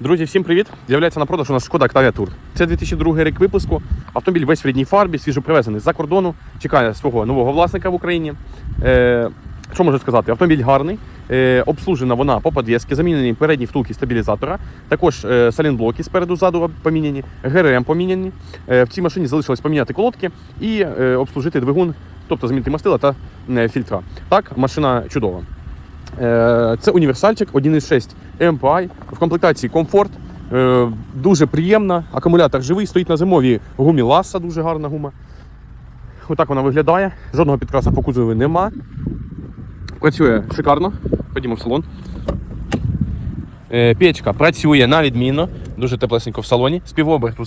Друзі, всім привіт! З'являється на продаж у нас шкода Octavia Tour. Це 2002 рік випуску. Автомобіль весь в рідній фарбі, свіжопривезений з-за кордону. Чекає свого нового власника в Україні. Е, що можу сказати? Автомобіль гарний. Е, обслужена вона по підв'язки, замінені передні втулки стабілізатора. Також е, салінблоки спереду ззаду поміняні, ГРМ поміняні. Е, в цій машині залишилось поміняти колодки і е, обслужити двигун, тобто замінити мастила та е, фільтра. Так, машина чудова. Е, Це універсальчик 1.6 MPI, в комплектації комфорт. Е, Дуже приємна. Акумулятор живий, стоїть на зимовій гумі Ласа, дуже гарна гума. Отак вона виглядає. Жодного підкраса по кузові нема. Працює шикарно. Ходімо в салон. Е, Печка працює на відмінно, дуже теплесенько в салоні. З півоберту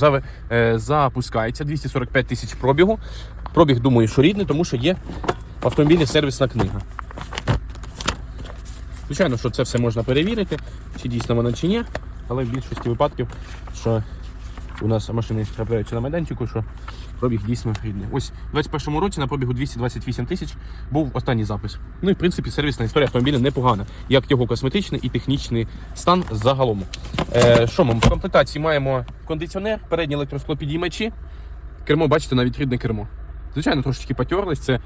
е, запускається 245 тисяч пробігу. Пробіг, думаю, що рідний, тому що є в автомобілі сервісна книга. Звичайно, що це все можна перевірити, чи дійсно воно чи ні, але в більшості випадків, що у нас машини трапляються на майданчику, що пробіг дійсно рідний. Ось у 21-му році на пробігу 228 тисяч був останній запис. Ну і в принципі сервісна історія автомобіля непогана, як його косметичний і технічний стан загалом. Е, що ми в комплектації маємо кондиціонер, передні електросклопідіймачі, кермо, бачите, навіть рідне кермо. Звичайно, трошечки потерлись, це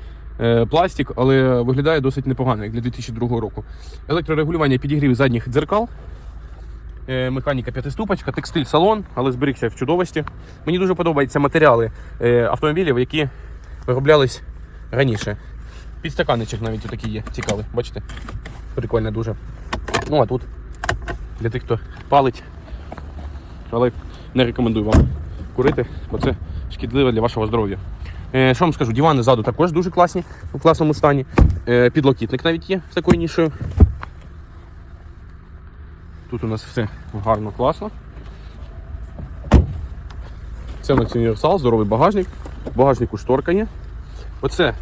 пластик, але виглядає досить непогано, як для 2002 року. Електрорегулювання підігрів задніх дзеркал. Е, Механіка п'ятиступочка, текстиль салон, але зберігся в чудовості. Мені дуже подобаються матеріали е, автомобілів, які вироблялись раніше. Підстаканничок навіть такий є, цікавий, бачите? Прикольно дуже. Ну а тут для тих, хто палить, але не рекомендую вам курити, бо це шкідливо для вашого здоров'я. Е, що вам скажу, дивани ззаду також дуже класні, у класному стані. Е, підлокітник навіть є з такою нішою. Тут у нас все гарно, класно. Це у нас універсал, здоровий багажник. В багажнику шторка є. Оце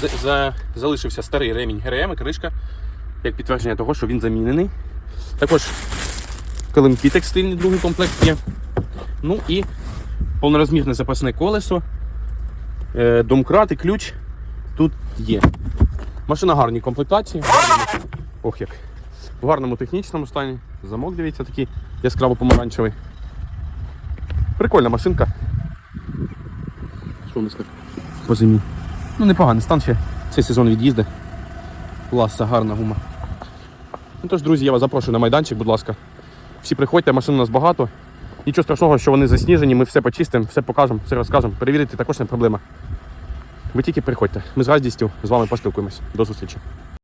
за, за, залишився старий ремінь ГРМ і кришка, як підтвердження того, що він замінений. Також килимки текстильні, другий комплект є. Ну і повнорозмірне запасне колесо, домкрат і ключ тут є. Машина гарній комплектації. Ох як. В гарному технічному стані. Замок, дивіться, такий яскраво помаранчевий. Прикольна машинка. Що у нас так по зимі? Ну, непоганий стан ще цей сезон від'їзди. Ласа, гарна гума. Ну тож, друзі, я вас запрошую на майданчик, будь ласка. Всі приходьте, машин у нас багато. Нічого страшного, що вони засніжені, ми все почистимо, все покажемо, все розкажемо. Перевірити також не проблема. Ви тільки приходьте. Ми з радістю з вами поспілкуємось. До зустрічі.